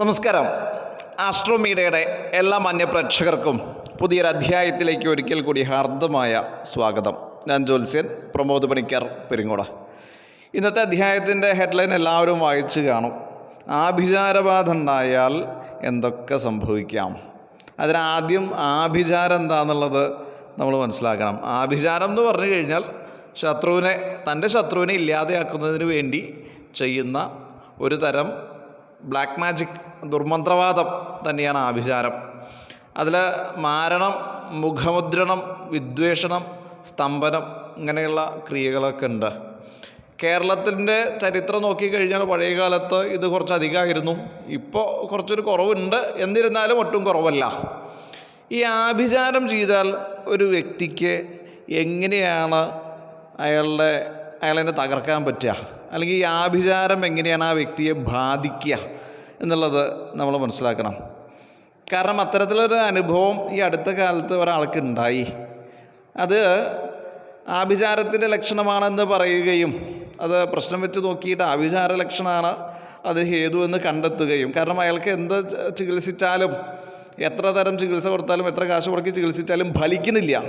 നമസ്കാരം. ആസ്ട്രോമീഡിയയുടെ എല്ലാ മാന്യപ്രേക്ഷകർക്കും പുതിയൊരു അധ്യായത്തിലേക്ക് ഒരിക്കൽ കൂടി ഹാർദമായ സ്വാഗതം. ഞാൻ ജ്യോത്സ്യൻ പ്രമോദ് പണിക്കർ പെരിങ്ങോട. ഇന്നത്തെ അധ്യായത്തിന്റെ ഹെഡ്ലൈൻ എല്ലാവരും വായിച്ചു കാണും. ആഭിചാരബാധ ഉണ്ടായാൽ എന്തൊക്കെ സംഭവിക്കാം? അതിനാദ്യം ആഭിചാരം എന്താണെന്നുള്ളത് നമ്മൾ മനസ്സിലാക്കണം. ആഭിചാരം എന്ന് പറഞ്ഞു കഴിഞ്ഞാൽ ശത്രുവിനെ തന്റെ ശത്രുവിനെ ഇല്ലാതെയാക്കുന്നതിന് വേണ്ടി ചെയ്യുന്ന ഒരു തരം ബ്ലാക്ക് മാജിക് ദുർമന്ത്രവാദം തന്നെയാണ് ആഭിചാരം. അതിൽ മാരണം മുഖമുദ്രണം വിദ്വേഷണം സ്തംഭനം ഇങ്ങനെയുള്ള ക്രിയകളൊക്കെ ഉണ്ട്. കേരളത്തിന്റെ ചരിത്രം നോക്കിക്കഴിഞ്ഞാൽ പഴയ കാലത്ത് ഇത് കുറച്ച് അധികമായിരുന്നു ഇപ്പോൾ കുറച്ചൊരു കുറവുണ്ട്. എന്നിരുന്നാലും ഒട്ടും കുറവല്ല. ഈ ആഭിചാരം ചെയ്താൽ ഒരു വ്യക്തിക്ക് എങ്ങനെയാണ് അയാളുടെ അയാളെ തകർക്കാൻ പറ്റുക? അല്ലെങ്കിൽ ഈ ആഭിചാരം എങ്ങനെയാണ് ആ വ്യക്തിയെ ബാധിക്കുക എന്നുള്ളത് നമ്മൾ മനസ്സിലാക്കണം. കാരണം അത്തരത്തിലൊരു അനുഭവം ഈ അടുത്ത കാലത്ത് ഒരാൾക്ക് ഉണ്ടായി. അത് ആഭിചാരത്തിന്റെ ലക്ഷണമാണെന്ന് പറയുകയും അത് പ്രശ്നം വെച്ച് നോക്കിയിട്ട് ആഭിചാര ലക്ഷണമാണ് അത് ഹേതു എന്ന് കണ്ടെത്തുകയും. കാരണം അയാൾക്ക് എന്ത് ചികിത്സിച്ചാലും എത്ര തരം ചികിത്സ കൊടുത്താലും എത്ര കാശ് മുടക്കി ചികിത്സിച്ചാലും ഫലിക്കുന്നില്ല.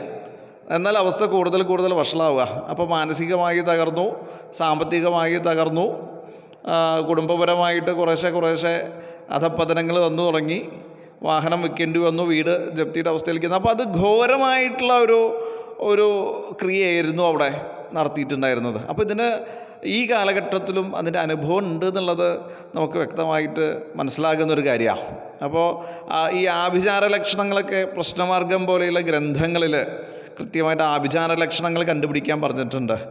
എന്നാൽ അവസ്ഥ കൂടുതൽ കൂടുതൽ വഷളാവുക. അപ്പോൾ മാനസികമായി തകർന്നു സാമ്പത്തികമായി തകർന്നു കുടുംബപരമായിട്ട് കുറേശ്ശെ കുറേശ്ശെ അധപ്പതനങ്ങൾ വന്നു തുടങ്ങി വാഹനം വിൽക്കേണ്ടി വന്നു വീട് ജപ്തിയുടെ അവസ്ഥയിലേക്ക്. അപ്പോൾ അത് ഘോരമായിട്ടുള്ള ഒരു ഒരു ക്രിയയായിരുന്നു അവിടെ നടത്തിയിട്ടുണ്ടായിരുന്നത്. അപ്പോൾ ഇതിന് ഈ കാലഘട്ടത്തിലും അതിന്റെ അനുഭവം ഉണ്ട് എന്നുള്ളത് നമുക്ക് വ്യക്തമായിട്ട് മനസ്സിലാകുന്ന ഒരു കാര്യമാണ്. അപ്പോൾ ഈ ആഭിചാര ലക്ഷണങ്ങളൊക്കെ പ്രശ്നമാർഗം പോലെയുള്ള ഗ്രന്ഥങ്ങളിൽ കൃത്യമായിട്ട് ആഭിചാര ലക്ഷണങ്ങൾ കണ്ടുപിടിക്കാൻ പറഞ്ഞിട്ടുണ്ട്.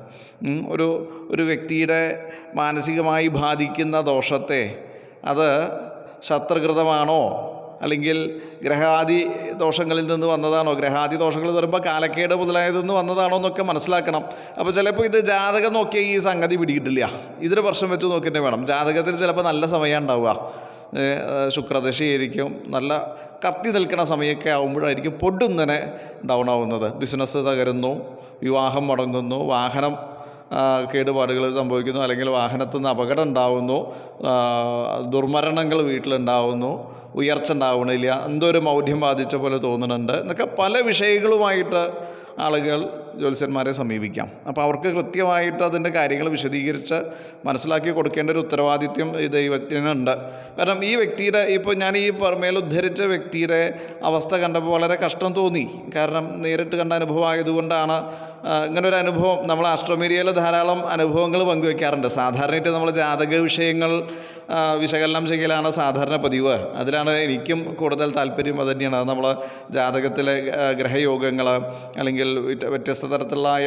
ഒരു ഒരു വ്യക്തിയുടെ മാനസികമായി ബാധിക്കുന്ന ദോഷത്തെ അത് ശത്രുകൃതമാണോ? അല്ലെങ്കിൽ ഗ്രഹാദി ദോഷങ്ങളിൽ നിന്ന് വന്നതാണോ? ഗ്രഹാദി ദോഷങ്ങൾ പറയുമ്പോൾ കാലക്കേട് മുതലായതിൽ നിന്ന് വന്നതാണോ എന്നൊക്കെ മനസ്സിലാക്കണം. അപ്പോൾ ചിലപ്പോൾ ഇത് ജാതകം നോക്കിയാൽ ഈ സംഗതി പിടികിട്ടില്ല. ഇതിന് പ്രശ്നം വെച്ച് നോക്കിയിട്ട് വേണം. ജാതകത്തിൽ ചിലപ്പോൾ നല്ല സമയമാണ് ഉണ്ടാവുക. ശുക്രദശയായിരിക്കും. നല്ല കത്തി നിൽക്കുന്ന സമയമൊക്കെ ആകുമ്പോഴായിരിക്കും പൊടുന്നനെ ഡൗൺ ആവുന്നത് ബിസിനസ് തകരുന്നു വിവാഹം മുടങ്ങുന്നു വാഹനം കേടുപാടുകൾ സംഭവിക്കുന്നു അല്ലെങ്കിൽ വാഹനത്തിൽ നിന്ന് അപകടം ഉണ്ടാവുന്നു ദുർമരണങ്ങൾ വീട്ടിലുണ്ടാവുന്നു ഉയർച്ച ഉണ്ടാവണില്ല എന്തോ ഒരു മൗഢ്യം ബാധിച്ച പോലെ തോന്നുന്നുണ്ട്. എന്നൊക്കെ പല വിഷയങ്ങളുമായിട്ട് ആളുകൾ ജ്യോത്സ്യന്മാരെ സമീപിക്കാം. അപ്പോൾ അവർക്ക് കൃത്യമായിട്ട് അതിന്റെ കാര്യങ്ങൾ വിശദീകരിച്ച് മനസ്സിലാക്കി കൊടുക്കേണ്ട ഒരു ഉത്തരവാദിത്യം ഈ ദൈവത്തിനുണ്ട് കാരണം ഈ വ്യക്തിയുടെ ഇപ്പോൾ ഞാൻ ഈ മേലുദ്ധരിച്ച വ്യക്തിയുടെ അവസ്ഥ കണ്ടപ്പോൾ വളരെ കഷ്ടം തോന്നി. കാരണം നേരിട്ട് കണ്ട അനുഭവം ആയതുകൊണ്ടാണ് ഇങ്ങനൊരു അനുഭവം. നമ്മൾ ആസ്ട്രോമീഡിയയിൽ ധാരാളം അനുഭവങ്ങൾ പങ്കുവയ്ക്കാറുണ്ട് സാധാരണയായിട്ട് നമ്മൾ ജാതക വിഷയങ്ങൾ വിശകലനം ചെയ്യലാണ് സാധാരണ പതിവ്. അതിലാണ് എനിക്കും കൂടുതൽ താല്പര്യം. അത് തന്നെയാണ്. നമ്മൾ ജാതകത്തിലെ ഗ്രഹയോഗങ്ങൾ അല്ലെങ്കിൽ വ്യത്യ- വ്യത്യസ്ത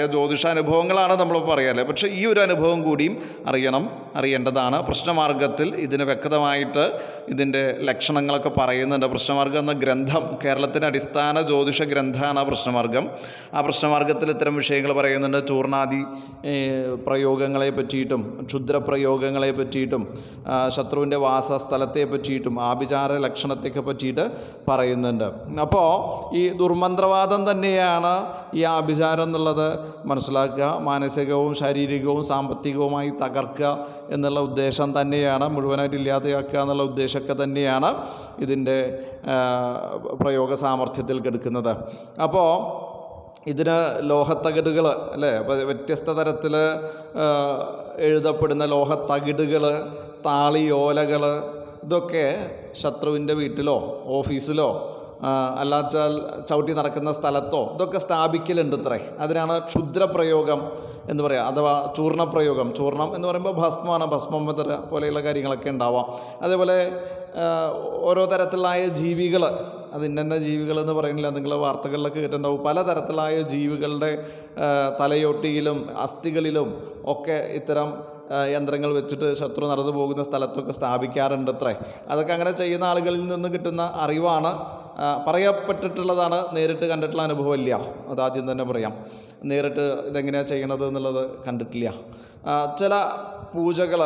ജ്യോതിഷ അനുഭവങ്ങളാണ് നമ്മൾ പറയാറ് പക്ഷേ ഈ ഒരു അനുഭവം കൂടിയും അറിയണം. അറിയേണ്ടതാണ്. പ്രശ്നമാർഗത്തിൽ ഇതിന് വ്യക്തമായിട്ട് ഇതിന്റെ ലക്ഷണങ്ങളൊക്കെ പറയുന്നുണ്ട്. പ്രശ്നമാർഗം എന്ന ഗ്രന്ഥം കേരളത്തിന്റെ അടിസ്ഥാന ജ്യോതിഷ ഗ്രന്ഥമാണ് ആ പ്രശ്നമാർഗം. ആ പ്രശ്നമാർഗത്തിൽ ഇത്തരം വിഷയങ്ങൾ പറയുന്നുണ്ട്. ചൂർണാദി പ്രയോഗങ്ങളെ പറ്റിയിട്ടും ക്ഷുദ്രപ്രയോഗങ്ങളെ പറ്റിയിട്ടും ശത്രുവിന്റെ വാസസ്ഥലത്തെ പറ്റിയിട്ടും ആഭിചാര ലക്ഷണത്തെയൊക്കെ പറ്റിയിട്ട് പറയുന്നുണ്ട്. അപ്പോൾ ഈ ദുർമന്ത്രവാദം തന്നെയാണ് ഈ ആഭിചാരം എന്നുള്ളത് മനസ്സിലാക്കുക. മാനസികവും ശാരീരികവും സാമ്പത്തികവുമായി തകർക്കുക എന്നുള്ള ഉദ്ദേശം തന്നെയാണ് മുഴുവനായിട്ട് ഇല്ലാതെയാക്കുക എന്നുള്ള ഉദ്ദേശമൊക്കെ തന്നെയാണ് ഇതിന്റെ പ്രയോഗ സാമർഥ്യത്തിൽ കെടുക്കുന്നത്. അപ്പോൾ ഇതിന് ലോഹത്തകിടുകൾ അല്ലേ? വ്യത്യസ്ത തരത്തിൽ എഴുതപ്പെടുന്ന ലോഹത്തകിടുകൾ താളിയോലകൾ ഇതൊക്കെ ശത്രുവിന്റെ വീട്ടിലോ ഓഫീസിലോ അല്ലാച്ചാൽ ചവിട്ടി നടക്കുന്ന സ്ഥലത്തോ ഇതൊക്കെ സ്ഥാപിക്കലുണ്ട് ഇത്രേ അതിനാണ് ക്ഷുദ്രപ്രയോഗം എന്ന് പറയുക അഥവാ ചൂർണപ്രയോഗം. ചൂർണം എന്ന് പറയുമ്പോൾ ഭസ്മമാണ് ഭസ്മം മുതല പോലെയുള്ള കാര്യങ്ങളൊക്കെ ഉണ്ടാവാം. അതേപോലെ ഓരോ തരത്തിലായ ജീവികൾ അത് ഇന്ന ജീവികൾ എന്ന് പറയുന്നില്ല നിങ്ങൾ വാർത്തകളിലൊക്കെ കേട്ടിട്ടുണ്ടാവും. പലതരത്തിലായ ജീവികളുടെ തലയൊട്ടിയിലും അസ്ഥികളിലും ഒക്കെ ഇത്തരം യന്ത്രങ്ങൾ വെച്ചിട്ട് ശത്രു നടന്നു പോകുന്ന സ്ഥലത്തൊക്കെ സ്ഥാപിക്കാറുണ്ട് അത്രേ അതൊക്കെ അങ്ങനെ ചെയ്യുന്ന ആളുകളിൽ നിന്ന് കിട്ടുന്ന അറിവാണ്. പറയപ്പെട്ടിട്ടുള്ളതാണ് നേരിട്ട് കണ്ടിട്ടുള്ള അനുഭവമില്ല അതാദ്യം തന്നെ പറയാം. നേരിട്ട് ഇതെങ്ങനെയാണ് ചെയ്യണത് എന്നുള്ളത് കണ്ടിട്ടില്ല. ചില പൂജകൾ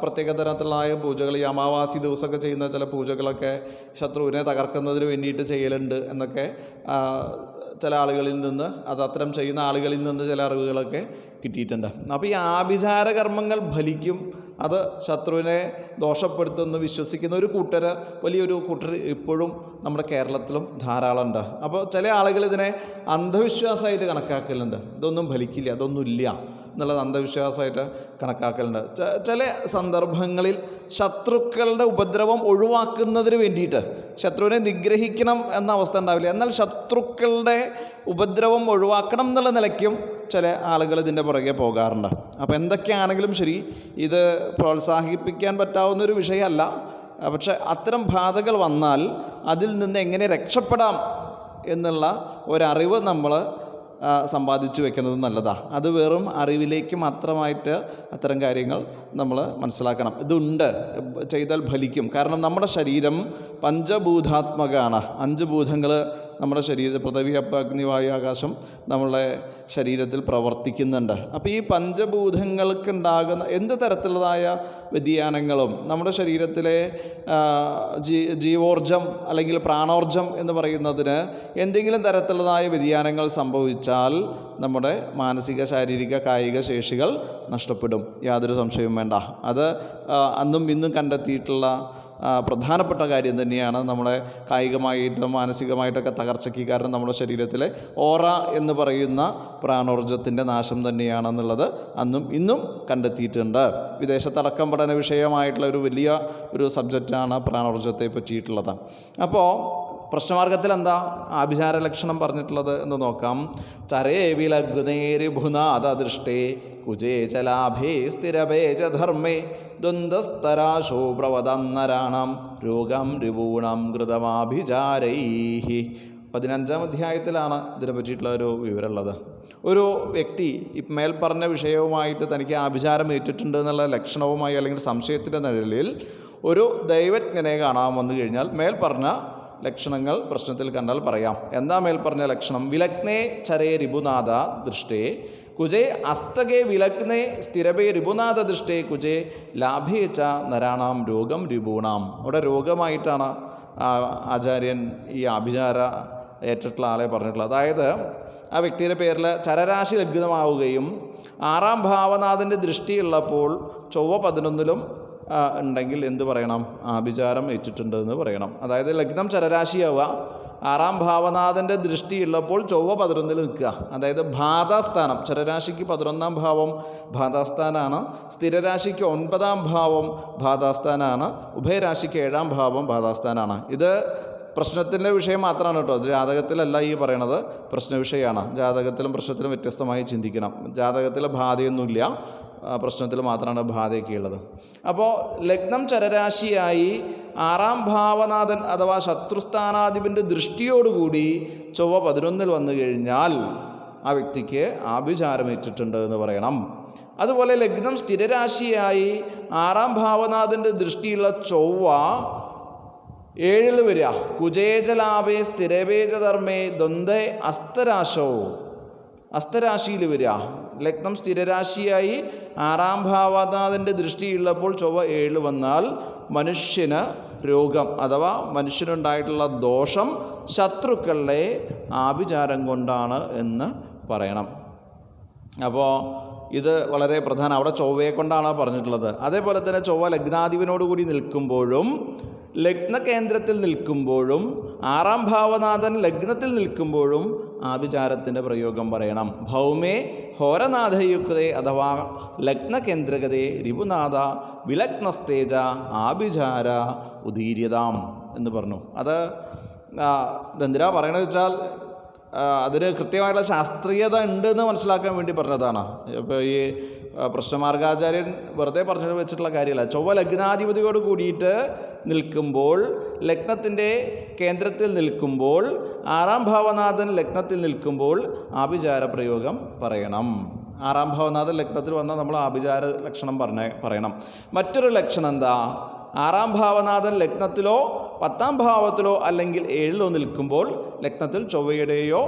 പ്രത്യേക തരത്തിലായ പൂജകൾ ഈ അമാവാസി ദിവസമൊക്കെ ചെയ്യുന്ന ചില പൂജകളൊക്കെ ശത്രുവിനെ തകർക്കുന്നതിന് വേണ്ടിയിട്ട് ചെയ്യലുണ്ട് എന്നൊക്കെ ചില ആളുകളിൽ നിന്ന് അത് അത്തരം ചെയ്യുന്ന ആളുകളിൽ നിന്ന് ചില അറിവുകളൊക്കെ കിട്ടിയിട്ടുണ്ട്. അപ്പോൾ ഈ ആഭിചാര കർമ്മങ്ങൾ ഫലിക്കും. അത് ശത്രുവിനെ ദോഷപ്പെടുത്തുമെന്ന് വിശ്വസിക്കുന്ന ഒരു കൂട്ടർ വലിയൊരു കൂട്ടർ ഇപ്പോഴും നമ്മുടെ കേരളത്തിലും ധാരാളം ഉണ്ട് അപ്പോൾ ചില ആളുകൾ ഇതിനെ അന്ധവിശ്വാസമായിട്ട് കണക്കാക്കലുണ്ട്. ഇതൊന്നും ഫലിക്കില്ല അതൊന്നും ഇല്ല എന്നുള്ളത് അന്ധവിശ്വാസമായിട്ട് കണക്കാക്കലുണ്ട്. ചില സന്ദർഭങ്ങളിൽ ശത്രുക്കളുടെ ഉപദ്രവം ഒഴിവാക്കുന്നതിന് വേണ്ടിയിട്ട് ശത്രുവിനെ നിഗ്രഹിക്കണം എന്ന അവസ്ഥ ഉണ്ടാവില്ല. എന്നാൽ ശത്രുക്കളുടെ ഉപദ്രവം ഒഴിവാക്കണം എന്നുള്ള നിലയ്ക്കും ചില ആളുകൾ ഇതിന്റെ പുറകെ പോകാറുണ്ട്. അപ്പോൾ എന്തൊക്കെയാണെങ്കിലും ശരി ഇത് പ്രോത്സാഹിപ്പിക്കാൻ പറ്റാവുന്നൊരു വിഷയമല്ല. പക്ഷേ അത്തരം ബാധകൾ വന്നാൽ അതിൽ നിന്ന് എങ്ങനെ രക്ഷപ്പെടാം എന്നുള്ള ഒരറിവ് നമ്മൾ സമ്പാദിച്ചു വെക്കുന്നത് നല്ലതാണ് അത് വെറും അറിവിലേക്ക് മാത്രമായിട്ട് അത്തരം കാര്യങ്ങൾ നമ്മൾ മനസ്സിലാക്കണം. ഇതുണ്ട്. ചെയ്താൽ ഫലിക്കും. കാരണം നമ്മുടെ ശരീരം പഞ്ചഭൂതാത്മകമാണ് അഞ്ച് ഭൂതങ്ങൾ നമ്മുടെ ശരീരത്തിൽ പൃഥ്വി അപ്പ അഗ്നി വായു ആകാശം നമ്മളെ ശരീരത്തിൽ പ്രവർത്തിക്കുന്നുണ്ട്. അപ്പോൾ ഈ പഞ്ചഭൂതങ്ങൾക്ക് ഉണ്ടാകുന്ന എന്ത് തരത്തിലുള്ളതായ വ്യതിയാനങ്ങളും നമ്മുടെ ശരീരത്തിലെ ജീ ജീവോർജം അല്ലെങ്കിൽ പ്രാണോർജം എന്ന് പറയുന്നതിന് എന്തെങ്കിലും തരത്തിലുള്ളതായ വ്യതിയാനങ്ങൾ സംഭവിച്ചാൽ നമ്മുടെ മാനസിക ശാരീരിക കായിക ശേഷികൾ നഷ്ടപ്പെടും. യാതൊരു സംശയവും വേണ്ട. അത് അന്നും ഇന്നും കണ്ടെത്തിയിട്ടുള്ള പ്രധാനപ്പെട്ട കാര്യം തന്നെയാണ് നമ്മളെ കായികമായിട്ടും മാനസികമായിട്ടൊക്കെ തകർച്ചയ്ക്ക് കാരണം നമ്മുടെ ശരീരത്തിലെ ഓറ എന്ന് പറയുന്ന പ്രാണോർജത്തിന്റെ നാശം തന്നെയാണെന്നുള്ളത് അന്നും ഇന്നും കണ്ടെത്തിയിട്ടുണ്ട്. വിദേശത്തടക്കം പഠന വിഷയമായിട്ടുള്ള ഒരു വലിയ ഒരു സബ്ജക്റ്റാണ് പ്രാണോർജത്തെ പറ്റിയിട്ടുള്ളത്. അപ്പോൾ പ്രശ്നമാർഗത്തിൽ എന്താ ആഭിചാര ലക്ഷണം പറഞ്ഞിട്ടുള്ളത് എന്ന് നോക്കാം. ചരേ ദൃഷ്ടേ കുജേ ചലാഭേ സ്ഥിരഭേ ച ധർമ്മേ ദ്വന്ദ്വസ്തരാശോ പ്രവതന്നരാണം രോഗം രിപൂണം കൃതമാഭിചാരൈഹി. പതിനഞ്ചാം അധ്യായത്തിലാണ് ഇതിനെ പറ്റിയിട്ടുള്ള ഒരു വിവരമുള്ളത്. ഒരു വ്യക്തി മേൽ പറഞ്ഞ വിഷയവുമായിട്ട് തനിക്ക് ആഭിചാരം ഏറ്റിട്ടുണ്ട് എന്നുള്ള ലക്ഷണവുമായി അല്ലെങ്കിൽ സംശയത്തിന്റെ നിഴലിൽ ഒരു ദൈവജ്ഞനെ കാണാൻ വന്നു കഴിഞ്ഞാൽ മേൽ പറഞ്ഞ ലക്ഷണങ്ങൾ പ്രശ്നത്തിൽ കണ്ടാൽ പറയാം. എന്താ മേൽ പറഞ്ഞ ലക്ഷണം? വിലഗ്നേ ചരേ രിപുനാഥ ദൃഷ്ടേ. കുജേ അസ്തകേ വിലഗ്നേ സ്ഥിരപേ രിപുനാഥ ദൃഷ്ടേ. കുജേ ലാഭേച്ച നരാണാം രോഗം രിപൂണാം അവിടെ രോഗമായിട്ടാണ് ആചാര്യൻ ഈ അഭിചാര ഏറ്റിട്ടുള്ള ആളെ പറഞ്ഞിട്ടുള്ളത്. അതായത് ആ വ്യക്തിയുടെ പേരിൽ ചരരാശി ലഗ്നമാവുകയും ആറാം ഭാവനാഥന്റെ ദൃഷ്ടിയുള്ളപ്പോൾ ചൊവ്വ പതിനൊന്നിലും ഉണ്ടെങ്കിൽ എന്ത് പറയണം? ആഭിചാരം ഏറ്റിട്ടുണ്ട് എന്ന് പറയണം. അതായത് ലഗ്നം ചരരാശിയാവുക. ആറാം ഭാവനാഥന്റെ ദൃഷ്ടിയുള്ളപ്പോൾ ചൊവ്വ പതിനൊന്നിൽ നിൽക്കുക. അതായത് ഭാതാസ്ഥാനം ചരരാശിക്ക് പതിനൊന്നാം ഭാവം ഭാതാസ്ഥാനാണ് സ്ഥിരരാശിക്ക് ഒൻപതാം ഭാവം ഭാതാസ്ഥാനാണ് ഉഭയരാശിക്ക് ഏഴാം ഭാവം ഭാതാസ്ഥാനാണ് ഇത് പ്രശ്നത്തിന്റെ വിഷയം മാത്രമാണ് കേട്ടോ. ജാതകത്തിലല്ല ഈ പറയണത്. പ്രശ്ന വിഷയമാണ് ജാതകത്തിലും പ്രശ്നത്തിലും വ്യത്യസ്തമായി ചിന്തിക്കണം. ജാതകത്തിൽ ബാധയൊന്നുമില്ല. പ്രശ്നത്തിൽ മാത്രമാണ് ബാധയൊക്കെ ഉള്ളത്. അപ്പോൾ ലഗ്നം ചരരാശിയായി ആറാം ഭാവനാഥൻ അഥവാ ശത്രുസ്ഥാനാധിപന്റെ ദൃഷ്ടിയോടുകൂടി ചൊവ്വ പതിനൊന്നിൽ വന്നു കഴിഞ്ഞാൽ ആ വ്യക്തിക്ക് ആഭിചാരമേറ്റിട്ടുണ്ട് എന്ന് പറയണം. അതുപോലെ ലഗ്നം സ്ഥിരരാശിയായി ആറാം ഭാവനാഥന്റെ ദൃഷ്ടിയുള്ള ചൊവ്വ ഏഴിൽ വരിക. കുജേജലാഭേ സ്ഥിരവേജധർമ്മേ ദ്വന്ദ്വ അസ്തരാശോ അസ്തരാശിയിൽ വരിക. ലഗ്നം സ്ഥിരരാശിയായി ആറാം ഭാവനാഥന്റെ ദൃഷ്ടിയുള്ളപ്പോൾ ചൊവ്വ ഏഴ് വന്നാൽ മനുഷ്യന് രോഗം അഥവാ മനുഷ്യനുണ്ടായിട്ടുള്ള ദോഷം ശത്രുക്കളുടെ ആഭിചാരം കൊണ്ടാണ് എന്ന് പറയണം. അപ്പോൾ ഇത് വളരെ പ്രധാനം. അവിടെ ചൊവ്വയെ കൊണ്ടാണ് പറഞ്ഞിട്ടുള്ളത്. അതേപോലെ തന്നെ ചൊവ്വ ലഗ്നാധിപനോട് കൂടി നിൽക്കുമ്പോഴും ലഗ്ന കേന്ദ്രത്തിൽ നിൽക്കുമ്പോഴും ആറാം ഭാവനാഥൻ ലഗ്നത്തിൽ നിൽക്കുമ്പോഴും ആഭിചാരത്തിന്റെ പ്രയോഗം പറയണം. ഭൗമേ ഹോരനാഥയുക്തേ അഥവാ ലഗ്നകേന്ദ്രകതേ രിപുനാഥ വിലഗ്നസ്തേജ ആഭിചാര ഉദീര്യതാം എന്ന് പറഞ്ഞു. അത് എന്തിനാ പറയണത് വെച്ചാൽ അതിന് കൃത്യമായിട്ടുള്ള ശാസ്ത്രീയത ഉണ്ട് എന്ന് മനസ്സിലാക്കാൻ വേണ്ടി പറഞ്ഞതാണ്. ഇപ്പോൾ ഈ പ്രശ്നമാർഗാചാര്യൻ വെറുതെ പറഞ്ഞു വെച്ചിട്ടുള്ള കാര്യമല്ല. ചൊവ്വ ലഗ്നാധിപതിയോട് കൂടിയിട്ട് നിൽക്കുമ്പോൾ ലഗ്നത്തിന്റെ കേന്ദ്രത്തിൽ നിൽക്കുമ്പോൾ ആറാം ഭാവനാഥൻ ലഗ്നത്തിൽ നിൽക്കുമ്പോൾ ആഭിചാര പ്രയോഗം പറയണം. ആറാം ഭാവനാഥൻ ലഗ്നത്തിൽ വന്നാൽ നമ്മൾ ആഭിചാര ലക്ഷണം പറഞ്ഞ പറയണം. മറ്റൊരു ലക്ഷണം എന്താ? ആറാം ഭാവനാഥൻ ലഗ്നത്തിലോ പത്താം ഭാവത്തിലോ അല്ലെങ്കിൽ ഏഴിലോ നിൽക്കുമ്പോൾ ലഗ്നത്തിൽ ചൊവ്വയുടെയോ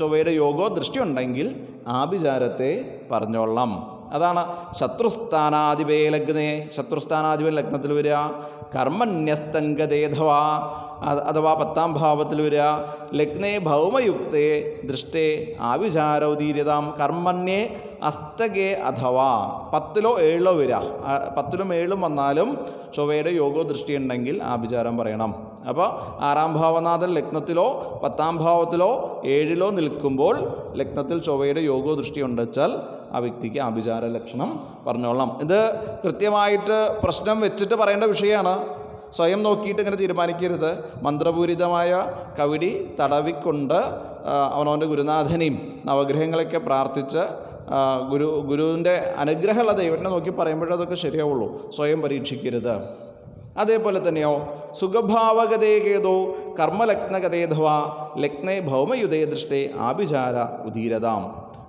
ചൊവ്വയുടെ യോഗോ ദൃഷ്ടി ഉണ്ടെങ്കിൽ ആഭിചാരത്തെ പറഞ്ഞോളാം അതാണ് ശത്രുസ്ഥാനാധിപേ ലഗ്നേ. ശത്രുസ്ഥാനാധിപൻ ലഗ്നത്തിൽ വരിക. കർമ്മന്യസ്തംഗതേധവ അഥവാ പത്താം ഭാവത്തിൽ വരിക ലഗ്നേ ഭൗമയുക്തേ ദൃഷ്ടേ ആവിചാരോദീര്യതാം കർമ്മണ്യേ അസ്തകേ അഥവാ. പത്തിലോ ഏഴിലോ വരിക പത്തിലും ഏഴിലും വന്നാലും ചൊവ്വയുടെ യോഗോ ദൃഷ്ടി ഉണ്ടെങ്കിൽ ആഭിചാരം പറയണം. അപ്പോൾ ആറാം ഭാവനാഥൻ ലഗ്നത്തിലോ പത്താം ഭാവത്തിലോ ഏഴിലോ നിൽക്കുമ്പോൾ ലഗ്നത്തിൽ ചൊവ്വയുടെ യോഗോ ദൃഷ്ടി ഉണ്ടെച്ചാൽ ആ വ്യക്തിക്ക് ആഭിചാര ലക്ഷണം പറഞ്ഞോളാം ഇത് കൃത്യമായിട്ട് പ്രശ്നം വെച്ചിട്ട് പറയേണ്ട വിഷയമാണ്. സ്വയം നോക്കിയിട്ട് ഇങ്ങനെ തീരുമാനിക്കരുത്. മന്ത്രപൂരിതമായ കവിടി തടവിക്കൊണ്ട് അവനവന്റെ ഗുരുനാഥനെയും നവഗ്രഹങ്ങളൊക്കെ പ്രാർത്ഥിച്ച് ഗുരു ഗുരുവിന്റെ അനുഗ്രഹമുള്ള ദൈവത്തിനെ നോക്കി പറയുമ്പോഴേ അതൊക്കെ ശരിയാവുള്ളൂ. സ്വയം പരീക്ഷിക്കരുത്. അതേപോലെ തന്നെയോ സുഖഭാവഗതേകേതോ കർമ്മലഗ്നഗതേധവ ലഗ്നേ ഭൗമയുതേ ദൃഷ്ടേ ആഭിചാര ഉദീരതാം.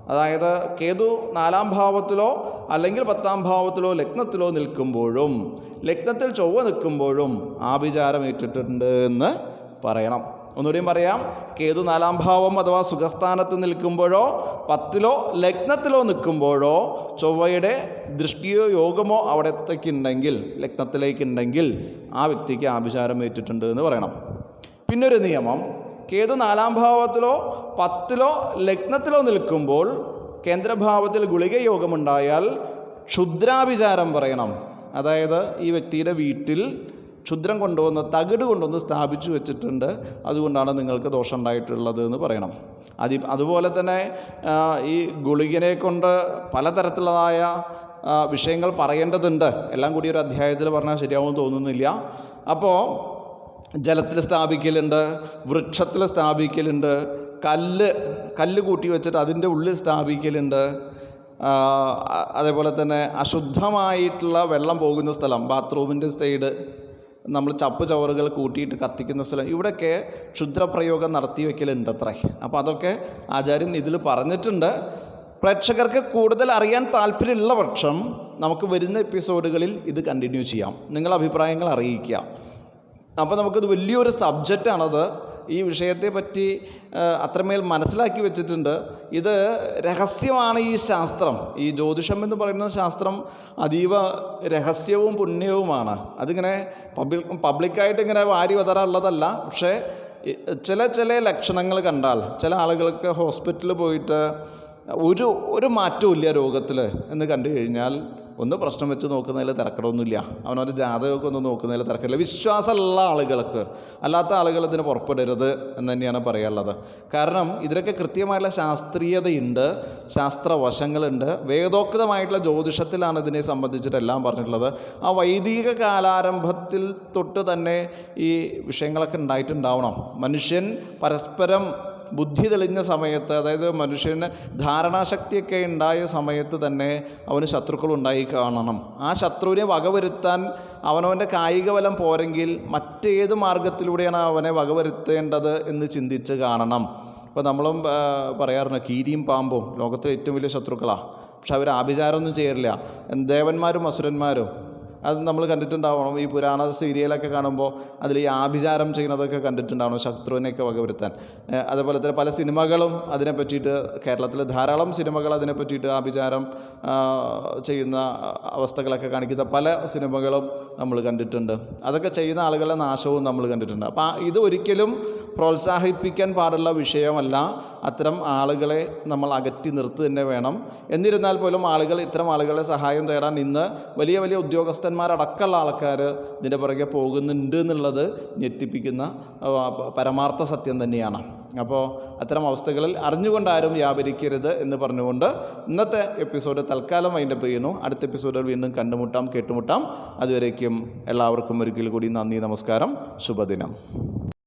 അതായത് കേതു നാലാം ഭാവത്തിലോ അല്ലെങ്കിൽ പത്താം ഭാവത്തിലോ ലഗ്നത്തിലോ നിൽക്കുമ്പോഴും ലഗ്നത്തിൽ ചൊവ്വ നിൽക്കുമ്പോഴും ആഭിചാരം ഏറ്റിട്ടുണ്ട് എന്ന് പറയണം. ഒന്നുകൂടിയും പറയാം കേതു നാലാം ഭാവം അഥവാ സുഖസ്ഥാനത്ത് നിൽക്കുമ്പോഴോ പത്തിലോ ലഗ്നത്തിലോ നിൽക്കുമ്പോഴോ ചൊവ്വയുടെ ദൃഷ്ടിയോ യോഗമോ അവിടത്തേക്കുണ്ടെങ്കിൽ ലഗ്നത്തിലേക്കുണ്ടെങ്കിൽ ആ വ്യക്തിക്ക് ആഭിചാരം ഏറ്റിട്ടുണ്ട് എന്ന് പറയണം. പിന്നൊരു നിയമം കേതു നാലാം ഭാവത്തിലോ പത്തിലോ ലഗ്നത്തിലോ നിൽക്കുമ്പോൾ കേന്ദ്രഭാവത്തിൽ ഗുളികയോഗമുണ്ടായാൽ ക്ഷുദ്രാഭിചാരം പറയണം. അതായത് ഈ വ്യക്തിയുടെ വീട്ടിൽ ക്ഷുദ്രം കൊണ്ടുവന്ന് തകിട് കൊണ്ടുവന്ന് സ്ഥാപിച്ചു വെച്ചിട്ടുണ്ട്. അതുകൊണ്ടാണ് നിങ്ങൾക്ക് ദോഷം ഉണ്ടായിട്ടുള്ളത് എന്ന് പറയണം. അതി അതുപോലെ തന്നെ ഈ ഗുളികനെ കൊണ്ട് പലതരത്തിലുള്ളതായ വിഷയങ്ങൾ പറയേണ്ടതുണ്ട്. എല്ലാം കൂടി ഒരു അധ്യായത്തിൽ പറഞ്ഞാൽ ശരിയാവുമെന്ന് തോന്നുന്നില്ല. അപ്പോൾ ജലത്തിൽ സ്ഥാപിക്കലുണ്ട് വൃക്ഷത്തിൽ സ്ഥാപിക്കലുണ്ട് കല്ല് കല്ല് കൂട്ടി വെച്ചിട്ട് അതിന്റെ ഉള്ളിൽ സ്ഥാപിക്കലുണ്ട്. അതേപോലെ തന്നെ അശുദ്ധമായിട്ടുള്ള വെള്ളം പോകുന്ന സ്ഥലം ബാത്റൂമിന്റെ സൈഡ് നമ്മൾ ചപ്പ് ചവറുകൾ കൂട്ടിയിട്ട് കത്തിക്കുന്ന സ്ഥലം. ഇവിടെയൊക്കെ ക്ഷുദ്രപ്രയോഗം നടത്തി വെക്കലുണ്ട് അത്രേ. അപ്പോൾ അതൊക്കെ ആചാര്യൻ ഇതിൽ പറഞ്ഞിട്ടുണ്ട്. പ്രേക്ഷകർക്ക് കൂടുതൽ അറിയാൻ താല്പര്യമുള്ള പക്ഷം നമുക്ക് വരുന്ന എപ്പിസോഡുകളിൽ ഇത് കണ്ടിന്യൂ ചെയ്യാം. നിങ്ങളുടെ അഭിപ്രായങ്ങൾ അറിയിക്കുക അപ്പോൾ നമുക്കത് വലിയൊരു സബ്ജക്റ്റാണത്. ഈ വിഷയത്തെ പറ്റി അത്രമേൽ മനസ്സിലാക്കി വെച്ചിട്ടുണ്ട്. ഇത് രഹസ്യമാണ് ഈ ശാസ്ത്രം. ഈ ജ്യോതിഷം എന്ന് പറയുന്ന ശാസ്ത്രം അതീവ രഹസ്യവും പുണ്യവുമാണ്. അതിങ്ങനെ പബ്ലിക് പബ്ലിക്കായിട്ട് ഇങ്ങനെ വാരി വതറാനുള്ളതല്ല. പക്ഷേ ചില ചില ലക്ഷണങ്ങൾ കണ്ടാൽ ചില ആളുകൾക്ക് ഹോസ്പിറ്റലിൽ പോയിട്ട് ഒരു ഒരു മാറ്റവും ഇല്ല രോഗത്തിൽ എന്ന് കണ്ടു കഴിഞ്ഞാൽ ഒന്ന് പ്രശ്നം വെച്ച് നോക്കുന്നതിൽ തിരക്കടമൊന്നുമില്ല അവനവന്റെ ജാതകമൊക്കെ ഒന്ന് നോക്കുന്നതിൽ തിരക്കില്ല വിശ്വാസമുള്ള ആളുകൾക്ക് അല്ലാത്ത ആളുകൾ ഇതിന് പുറപ്പെടരുത് എന്ന് തന്നെയാണ് പറയാനുള്ളത്. കാരണം ഇതിലൊക്കെ കൃത്യമായിട്ടുള്ള ശാസ്ത്രീയതയുണ്ട് ശാസ്ത്രവശങ്ങളുണ്ട്. വേദോക്തമായിട്ടുള്ള ജ്യോതിഷത്തിലാണ് ഇതിനെ സംബന്ധിച്ചിട്ടെല്ലാം പറഞ്ഞിട്ടുള്ളത്. ആ വൈദിക കാലാരംഭത്തിൽ തൊട്ട് തന്നെ ഈ വിഷയങ്ങളൊക്കെ ഉണ്ടായിട്ടുണ്ടാവണം. മനുഷ്യൻ പരസ്പരം ബുദ്ധി തെളിഞ്ഞ സമയത്ത് അതായത് മനുഷ്യന് ധാരണാശക്തിയൊക്കെ ഉണ്ടായ സമയത്ത് തന്നെ അവന് ശത്രുക്കൾ ഉണ്ടായി കാണണം. ആ ശത്രുവിനെ വകവരുത്താൻ അവനവന്റെ കായിക ബലം പോരെങ്കിൽ മറ്റേത് മാർഗത്തിലൂടെയാണ് അവനെ വകവരുത്തേണ്ടത് എന്ന് ചിന്തിച്ച് കാണണം. ഇപ്പോൾ നമ്മളും പറയാറുണ്ട് കീരിയും പാമ്പും ലോകത്തിലെ ഏറ്റവും വലിയ ശത്രുക്കളാണ് പക്ഷെ അവർ ആഭിചാരമൊന്നും ചെയ്യലില്ല. ദേവന്മാരും അസുരന്മാരും അത് നമ്മൾ കണ്ടിട്ടുണ്ടാവണം. ഈ പുരാണ സീരിയലൊക്കെ കാണുമ്പോൾ അതിൽ ഈ ആഭിചാരം ചെയ്യുന്നതൊക്കെ കണ്ടിട്ടുണ്ടാവണം ശത്രുവിനെയൊക്കെ വകവരുത്താൻ. അതേപോലെ തന്നെ പല സിനിമകളും അതിനെ പറ്റിയിട്ട് കേരളത്തിൽ ധാരാളം സിനിമകൾ അതിനെ പറ്റിയിട്ട് ആഭിചാരം ചെയ്യുന്ന അവസ്ഥകളൊക്കെ കാണിക്കുന്ന പല സിനിമകളും നമ്മൾ കണ്ടിട്ടുണ്ട്. അതൊക്കെ ചെയ്യുന്ന ആളുകളുടെ നാശവും നമ്മൾ കണ്ടിട്ടുണ്ട്. അപ്പോൾ ഇത് ഒരിക്കലും പ്രോത്സാഹിപ്പിക്കാൻ പാടുള്ള വിഷയമല്ല. അത്തരം ആളുകളെ നമ്മൾ അകറ്റി നിർത്തി തന്നെ വേണം. എന്നിരുന്നാൽ പോലും ആളുകൾ ഇത്തരം ആളുകളെ സഹായം തേടാൻ ഇന്ന് വലിയ വലിയ ഉദ്യോഗസ്ഥന്മാരടക്കമുള്ള ആൾക്കാർ ഇതിന്റെ പുറകെ പോകുന്നുണ്ട് എന്നുള്ളത് ഞെട്ടിപ്പിക്കുന്ന പരമാർത്ഥ സത്യം തന്നെയാണ്. അപ്പോൾ അത്തരം അവസ്ഥകളിൽ അറിഞ്ഞുകൊണ്ട് ആരും വ്യാപരിക്കരുത് എന്ന് പറഞ്ഞുകൊണ്ട് ഇന്നത്തെ എപ്പിസോഡ് തൽക്കാലം വൈൻഡപ്പ് ചെയ്യുന്നു. അടുത്ത എപ്പിസോഡിൽ വീണ്ടും കണ്ടുമുട്ടാം കേട്ടുമുട്ടാം. അതുവരേക്കും എല്ലാവർക്കും ഒരിക്കൽ കൂടി നന്ദി നമസ്കാരം. ശുഭദിനം.